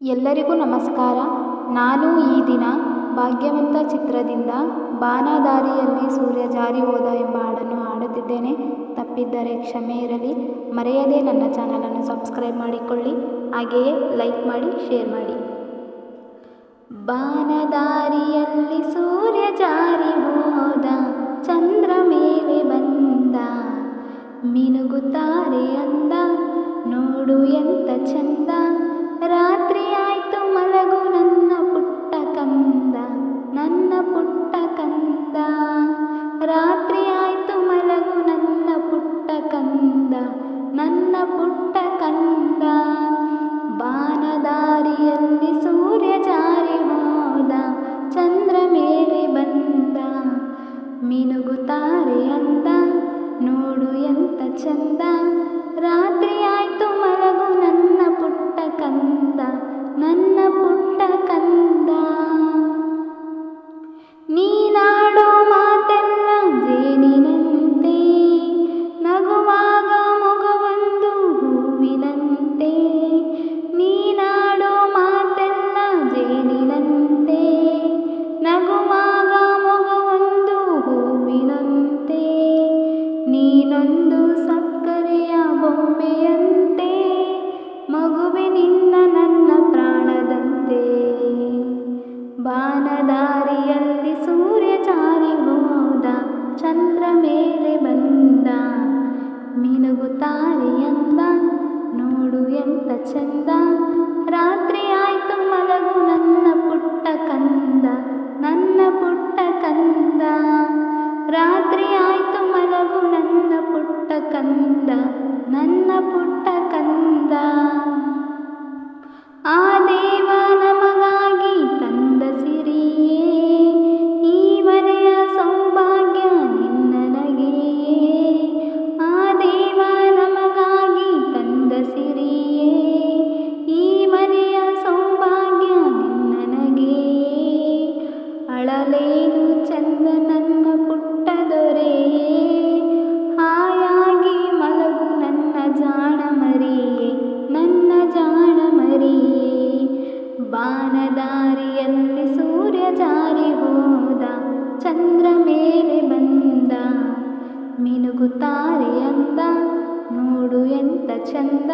ಎಲ್ಲರಿಗೂ ನಮಸ್ಕಾರ. ನಾನು ಈ ದಿನ ಭಾಗ್ಯವಂತ ಚಿತ್ರದಿಂದ ಬಾನಾದಾರಿಯಲ್ಲಿ ಸೂರ್ಯ ಜಾರಿ ಹೋದ ಎಂಬ ಹಾಡನ್ನು ಹಾಡುತ್ತಿದ್ದೇನೆ. ತಪ್ಪಿದ್ದರೆ ಕ್ಷಮೆ ಇರಲಿ. ಮರೆಯದೇ ನನ್ನ ಚಾನಲನ್ನು ಸಬ್ಸ್ಕ್ರೈಬ್ ಮಾಡಿಕೊಳ್ಳಿ. ಹಾಗೆಯೇ ಲೈಕ್ ಮಾಡಿ ಶೇರ್ ಮಾಡಿ. ಬಾನದಾರಿಯಲ್ಲಿ ಸೂರ್ಯ ಜಾರಿ ಹೋದ, ಚಂದ್ರ ಮೇಲೆ ಬಂದ, ಮಿನುಗುತ್ತಾರೆ ಅಂದ, ನೋಡು ಎಂತ ಚಂದ. ಚಂದ. ರಾತ್ರಿ ಆಯ್ತು ಮಲಗು ನನ್ನ ಪುಟ್ಟ ಕಂದ ನನ್ನ ಪುಟ್ಟ ಕಂದ. ಬಾನದಾರಿಯಲ್ಲಿ ಸೂರ್ಯ ಚಾರಿ ಹೋದ, ಚಂದ್ರ ಮೇಲೆ ಬಂದ. ಮಿನುಗು ಅಂದ ನೋಡು ಎಂತ ಚಂದ. ರಾತ್ರಿ ಆಯ್ತು ಮಲಗು, ನನ್ನ ಪುಟ್ಟ ಕಂದ, ನನ್ನ ಪುಟ್ಟ ಕಂದ. ರಾತ್ರಿ ಆಯ್ತು ಮಲಗು, ನನ್ನ ಪುಟ್ಟ ಕಂದ, ನನ್ನ ಪುಟ್ಟ ಅಳಲೇನು ಚಂದ ನನ್ನ ಪುಟ್ಟ ದೊರೆಯೇ ಹಾಯಾಗಿ ಮಲಗು ನನ್ನ ಜಾಣ ಮರಿಯೇ, ನನ್ನ ಜಾಣ ಮರಿಯೇ. ಬಾನದಾರಿಯಲ್ಲಿ ಸೂರ್ಯ ಜಾರಿ ಹೋದ, ಚಂದ್ರ ಮೇಲೆ ಬಂದ. ಮಿನುಗುತ್ತಾರೆ ಅಂದ, ನೋಡು ಎಂತ ಚಂದ.